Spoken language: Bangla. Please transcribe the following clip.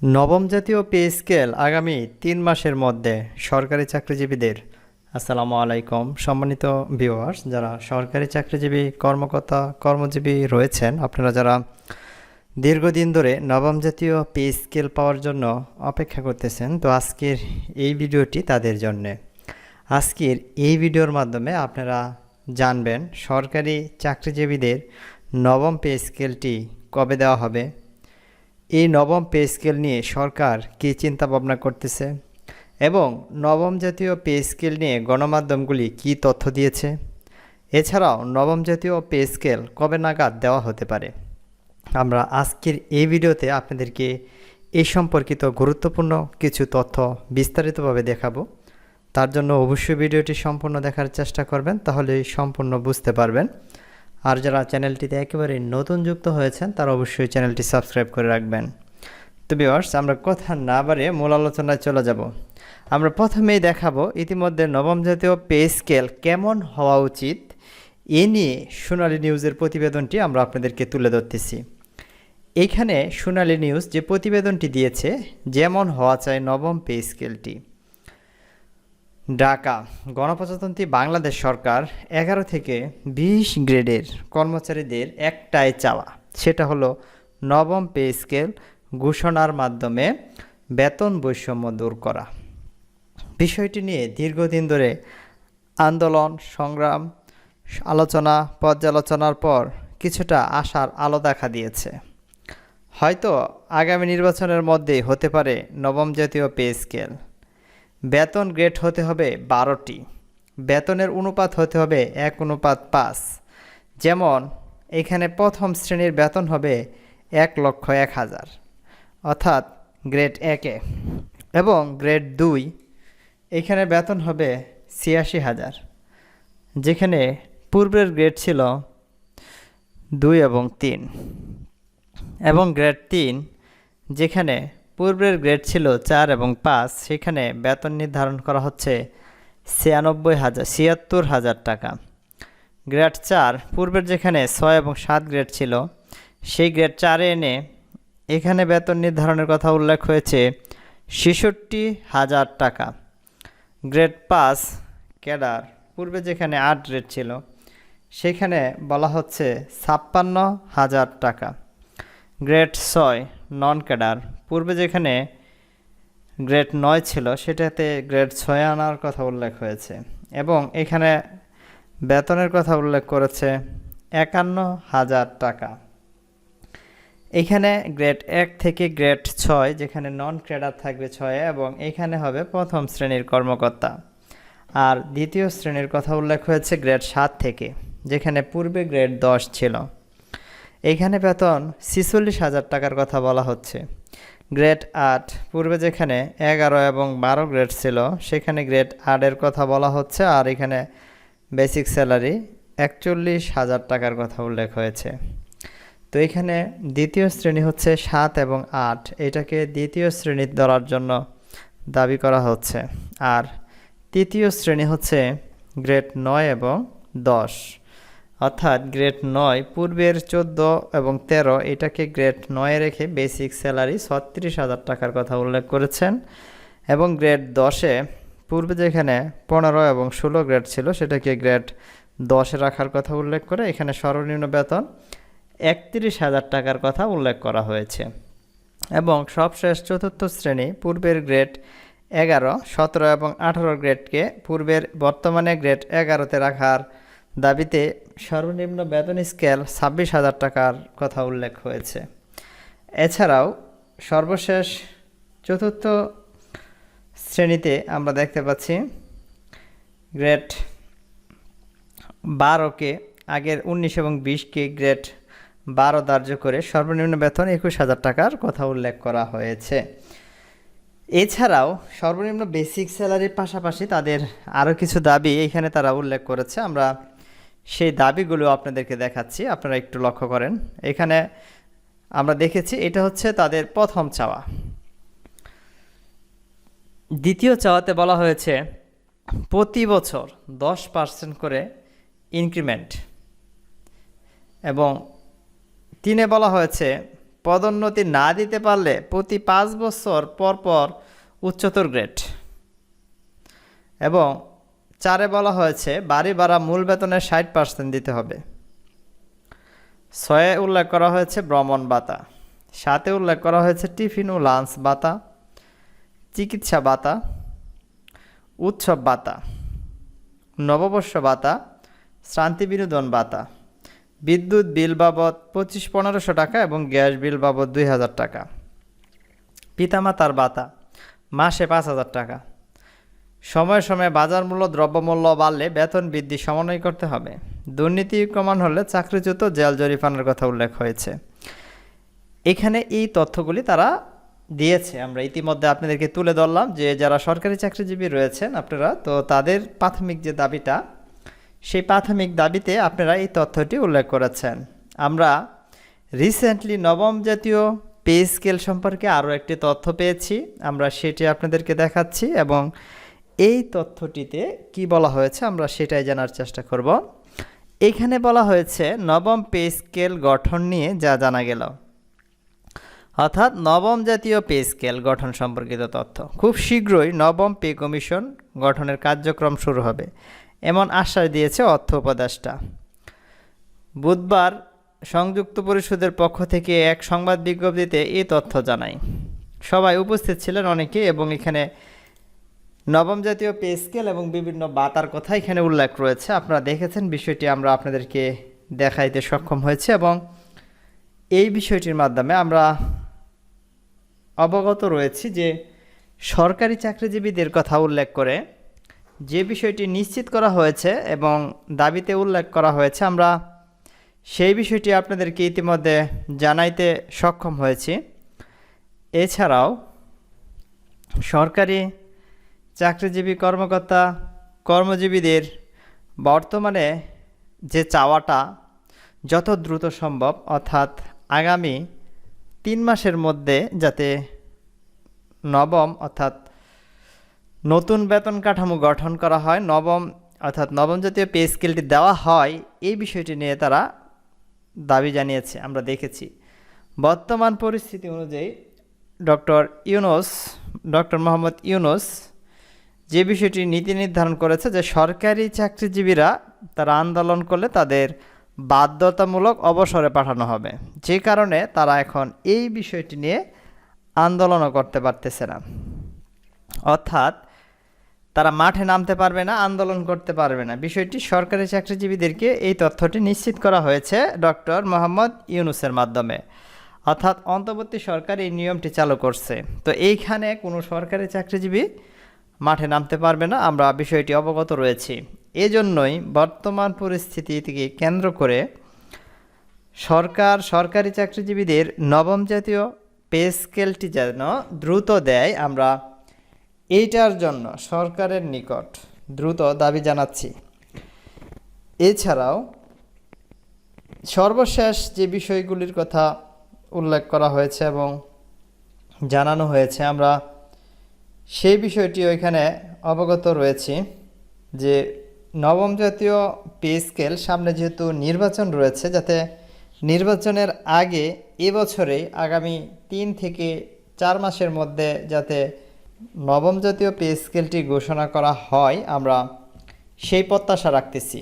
নবম জাতীয় পে স্কেল আগামী তিন মাসের মধ্যে সরকারি চাকরিজীবীদের। আসসালামু আলাইকুম, সম্মানিত ভিউয়ার্স যারা সরকারি চাকরিজীবী, কর্মকর্তা, কর্মজীবী রয়েছেন, আপনারা যারা দীর্ঘদিন ধরে নবম জাতীয় পে স্কেল পাওয়ার জন্য অপেক্ষা করতেছেন, তো আজকের এই ভিডিওটি তাদের জন্যে। আজকের এই ভিডিওর মাধ্যমে আপনারা জানবেন সরকারি চাকরিজীবীদের নবম পে স্কেলটি কবে দেওয়া হবে এই নবম পে স্কেল নিয়ে সরকার কী চিন্তা ভাবনা করতেছে? এবং নবম জাতীয় পে স্কেল নিয়ে গণমাধ্যমগুলি কী তথ্য দিয়েছে? এছাড়াও নবম জাতীয় পে স্কেল কবে নাগাদ দেওয়া হতে পারে? আমরা আজকের এই ভিডিওতে আপনাদেরকে এই সম্পর্কিত গুরুত্বপূর্ণ কিছু তথ্য বিস্তারিতভাবে দেখাবো। তার জন্য অবশ্যই ভিডিওটি সম্পূর্ণ দেখার চেষ্টা করবেন, তাহলে সম্পূর্ণ বুঝতে পারবেন। আর যারা চ্যানেলটিতে একেবারে নতুন যুক্ত হয়েছেন, তারা অবশ্যই চ্যানেলটি সাবস্ক্রাইব করে রাখবেন। তো ভিউয়ার্স আমরা কথা না বাড়িয়ে মূল আলোচনায় চলে যাব। আমরা প্রথমেই দেখাবো ইতিমধ্যে নবম জাতীয় পে স্কেল কেমন হওয়া উচিত, এ নিয়ে সোনালী নিউজের প্রতিবেদনটি আমরা আপনাদেরকে তুলে ধরতেছি। এইখানে সোনালী নিউজ যে প্রতিবেদনটি দিয়েছে, যেমন হওয়া চাই নবম পে স্কেলটি। ঢাকা, গণপ্রজাতন্ত্রী বাংলাদেশ সরকার এগারো থেকে বিশ গ্রেডের কর্মচারীদের একটাই চাওয়া। সেটা হলো নবম পে স্কেল ঘোষণার মাধ্যমে বেতন বৈষম্য দূর করা। বিষয়টি নিয়ে দীর্ঘদিন ধরে আন্দোলন, সংগ্রাম, আলোচনা, পর্যালোচনার পর কিছুটা আশার আলো দেখা দিয়েছে। হয়তো আগামী নির্বাচনের মধ্যেই হতে পারে নবম জাতীয় পে স্কেল। বেতন গ্রেড হতে হবে বারোটি। বেতনের অনুপাত হতে হবে এক অনুপাত পাঁচ। যেমন, এখানে প্রথম শ্রেণির বেতন হবে এক লক্ষ এক হাজার। অর্থাৎ গ্রেড একে এবং গ্রেড দুই, এখানে বেতন হবে ছিয়াশি হাজার। যেখানে পূর্বের গ্রেড ছিল দুই এবং তিন। এবং গ্রেড তিন, যেখানে পূর্বের গ্রেড ছিল চার এবং পাঁচ। সেখানে বেতন নির্ধারণ করা হচ্ছে ছিয়ানব্বই হাজার, ছিয়াত্তর হাজার টাকা। গ্রেড চার, পূর্বের যেখানে ছয় এবং সাত গ্রেড ছিল, সেই গ্রেড চারে এনে এখানে বেতন নির্ধারণের কথা উল্লেখ হয়েছে ছেষট্টি হাজার টাকা। গ্রেড পাঁচ, ক্যাডার, পূর্বে যেখানে আট গ্রেড ছিল, সেখানে বলা হচ্ছে ছাপ্পান্ন হাজার টাকা। গ্রেড ছয় নন ক্যাডার পূর্বে যেখানে গ্রেড নয় ছিল, সেটাতে গ্রেড ছয় আনার কথা উল্লেখ হয়েছে এবং এখানে বেতনের কথা উল্লেখ করেছে একান্ন হাজার টাকা। এখানে গ্রেড এক থেকে গ্রেড ছয়, যেখানে নন ক্যাডার থাকবে ছয়, এবং এখানে হবে প্রথম শ্রেণির কর্মকর্তা। আর দ্বিতীয় শ্রেণির কথা উল্লেখ হয়েছে গ্রেড সাত থেকে, যেখানে পূর্বে গ্রেড দশ ছিল। এখানে বেতন ছিচল্লিশ হাজার টাকার কথা বলা হচ্ছে। গ্রেড আট, পূর্বে যেখানে এগারো এবং বারো গ্রেড ছিল, সেখানে গ্রেড আটের কথা বলা হচ্ছে, আর এখানে বেসিক স্যালারি একচল্লিশ হাজার টাকার কথা উল্লেখ হয়েছে। তো এখানে দ্বিতীয় শ্রেণি হচ্ছে সাত এবং আট, এটাকে দ্বিতীয় শ্রেণি ধরার জন্য দাবি করা হচ্ছে। আর তৃতীয় শ্রেণি হচ্ছে গ্রেড নয় এবং দশ। অর্থাৎ গ্রেড নয়, পূর্বের চোদ্দ এবং তেরো, এটাকে গ্রেড নয়ে রেখে বেসিক স্যালারি ছত্রিশ হাজার টাকার কথা উল্লেখ করেছেন। এবং গ্রেড দশে, পূর্বে যেখানে পনেরো এবং ষোলো গ্রেড ছিল, সেটাকে গ্রেড দশে রাখার কথা উল্লেখ করে এখানে সর্বনিম্ন বেতন একত্রিশ হাজার টাকার কথা উল্লেখ করা হয়েছে। এবং সবশেষ চতুর্থ শ্রেণি, পূর্বের গ্রেড এগারো, সতেরো এবং আঠারো গ্রেডকে পূর্বের বর্তমানে গ্রেড এগারোতে রাখার দাবিতে সর্বনিম্ন বেতন স্কেল ছাব্বিশ হাজার টাকার কথা উল্লেখ হয়েছে। এছাড়াও সর্বশেষ চতুর্থ শ্রেণীতে আমরা দেখতে পাচ্ছি, গ্রেড বারোকে আগের উনিশ এবং বিশকে গ্রেড বারো ধার্য করে সর্বনিম্ন বেতন একুশ হাজার টাকার কথা উল্লেখ করা হয়েছে। এছাড়াও সর্বনিম্ন বেসিক স্যালারির পাশাপাশি তাদের আরও কিছু দাবি এখানে তারা উল্লেখ করেছে। আমরা সেই দাবিগুলো আপনাদেরকে দেখাচ্ছি, আপনারা একটু লক্ষ্য করেন। এখানে আমরা দেখেছি এটা হচ্ছে তাদের প্রথম চাওয়া। দ্বিতীয় চাওয়াতে বলা হয়েছে, প্রতি বছর দশ পার্সেন্ট করে ইনক্রিমেন্ট এবং তিনে বলা হয়েছে, পদোন্নতি না দিতে পারলে প্রতি পাঁচ বছর পর পর উচ্চতর গ্রেড এবং চারে বলা হয়েছে, বাড়ি ভাড়া মূল বেতনের ষাট পার্সেন্ট দিতে হবে। ছয়ে উল্লেখ করা হয়েছে ভ্রমণ ভাতা। সাতে উল্লেখ করা হয়েছে টিফিন ও লাঞ্চ ভাতা, চিকিৎসা ভাতা, উৎসব ভাতা, নববর্ষ ভাতা, শ্রান্তি বিনোদন ভাতা, বিদ্যুৎ বিল বাবদ পঁচিশ পনেরোশো টাকা এবং গ্যাস বিল বাবদ দুই হাজার টাকা। পিতামাতার ভাতা, মাসে পাঁচ হাজার টাকা। সময়ে সময়ে বাজার মূল্য দ্রব্যমূল্য বাড়লে বেতন বৃদ্ধি সমন্বয় করতে হবে। দুর্নীতি প্রমাণ হলে চাকরিচ্যুত জেল জরিফানার কথা উল্লেখ হয়েছে। এখানে এই তথ্যগুলি তারা দিয়েছে। আমরা ইতিমধ্যে আপনাদেরকে তুলে ধরলাম যে যারা সরকারি চাকরিজীবী রয়েছেন আপনারা, তো তাদের প্রাথমিক যে দাবিটা, সেই প্রাথমিক দাবিতে আপনারা এই তথ্যটি উল্লেখ করেছেন। আমরা রিসেন্টলি নবম জাতীয় পে স্কেল সম্পর্কে আরও একটি তথ্য পেয়েছি। আমরা সেটি আপনাদেরকে দেখাচ্ছি এবং এই তথ্যটিতে কি বলা হয়েছে আমরা সেটাই জানার চেষ্টা করব। এখানে বলা হয়েছে, নবম পে স্কেল গঠন নিয়ে যা জানা গেল। অর্থাৎ নবম জাতীয় পে স্কেল গঠন সম্পর্কিত তথ্য। খুব শীঘ্রই নবম পে কমিশন গঠনের কার্যক্রম শুরু হবে, এমন আশ্বাস দিয়েছে অর্থ উপদেষ্টা। বুধবার সংযুক্ত পরিষদের পক্ষ থেকে এক সংবাদ বিজ্ঞপ্তিতে এই তথ্য জানায়। সবাই উপস্থিত ছিলেন অনেকে এবং এখানে নবম জাতীয় পে স্কেল এবং বিভিন্ন বাতার কথা এখানে উল্লেখ রয়েছে। আপনারা দেখেছেন বিষয়টি, আমরা আপনাদেরকে দেখাইতে সক্ষম হয়েছে এবং এই বিষয়টির মাধ্যমে আমরা অবগত রয়েছি যে সরকারি চাকরিজীবীদের কথা উল্লেখ করে যে বিষয়টি নিশ্চিত করা হয়েছে এবং দাবিতে উল্লেখ করা হয়েছে, আমরা সেই বিষয়টি আপনাদেরকে ইতিমধ্যে জানাইতে সক্ষম হয়েছি। এছাড়াও সরকারি চাকরিজীবী কর্মকর্তা, কর্মজীবীদের বর্তমানে যে চাওয়াটা যত দ্রুত সম্ভব, অর্থাৎ আগামী তিন মাসের মধ্যে যাতে নবম, অর্থাৎ নতুন বেতন কাঠামো গঠন করা হয়, নবম, অর্থাৎ নবম জাতীয় পে স্কেলটি দেওয়া হয়, এই বিষয়টি নিয়ে তারা দাবি জানিয়েছে, আমরা দেখেছি। বর্তমান পরিস্থিতি অনুযায়ী ডক্টর ইউনুস, ডক্টর মোহাম্মদ ইউনুস যে বিষয়টি নীতি নির্ধারণ করেছে যে সরকারি চাকরিজীবীরা তারা আন্দোলন করলে তাদের বাধ্যতামূলক অবসরে পাঠানো হবে। যে কারণে তারা এখন এই বিষয়টি নিয়ে আন্দোলনও করতে পারতেছে না। অর্থাৎ তারা মাঠে নামতে পারবে না, আন্দোলন করতে পারবে না। বিষয়টি সরকারি চাকরিজীবীদেরকে এই তথ্যটি নিশ্চিত করা হয়েছে ডক্টর মোহাম্মদ ইউনুসের মাধ্যমে। অর্থাৎ অন্তর্বর্তী সরকার এই নিয়মটি চালু করছে। তো এইখানে কোনো সরকারি চাকরিজীবী মাঠে নামতে পারবে না, আমরা বিষয়টি অবগত রয়েছি। এজন্যই বর্তমান পরিস্থিতিকে কেন্দ্র করে সরকার, সরকারি চাকরিজীবীদের নবম জাতীয় পে স্কেলটি যেন দ্রুত দেয়, আমরা এইটার জন্য সরকারের নিকট দ্রুত দাবি জানাচ্ছি। এছাড়াও সর্বশেষ যে বিষয়গুলির কথা উল্লেখ করা হয়েছে এবং জানানো হয়েছে, আমরা সেই বিষয়টি ওইখানে অবগত রয়েছি যে নবম জাতীয় পে স্কেল সামনে যেহেতু নির্বাচন রয়েছে, যাতে নির্বাচনের আগে এবছরেই আগামী তিন থেকে চার মাসের মধ্যে যাতে নবম জাতীয় পে স্কেলটি ঘোষণা করা হয়, আমরা সেই প্রত্যাশা রাখতেছি।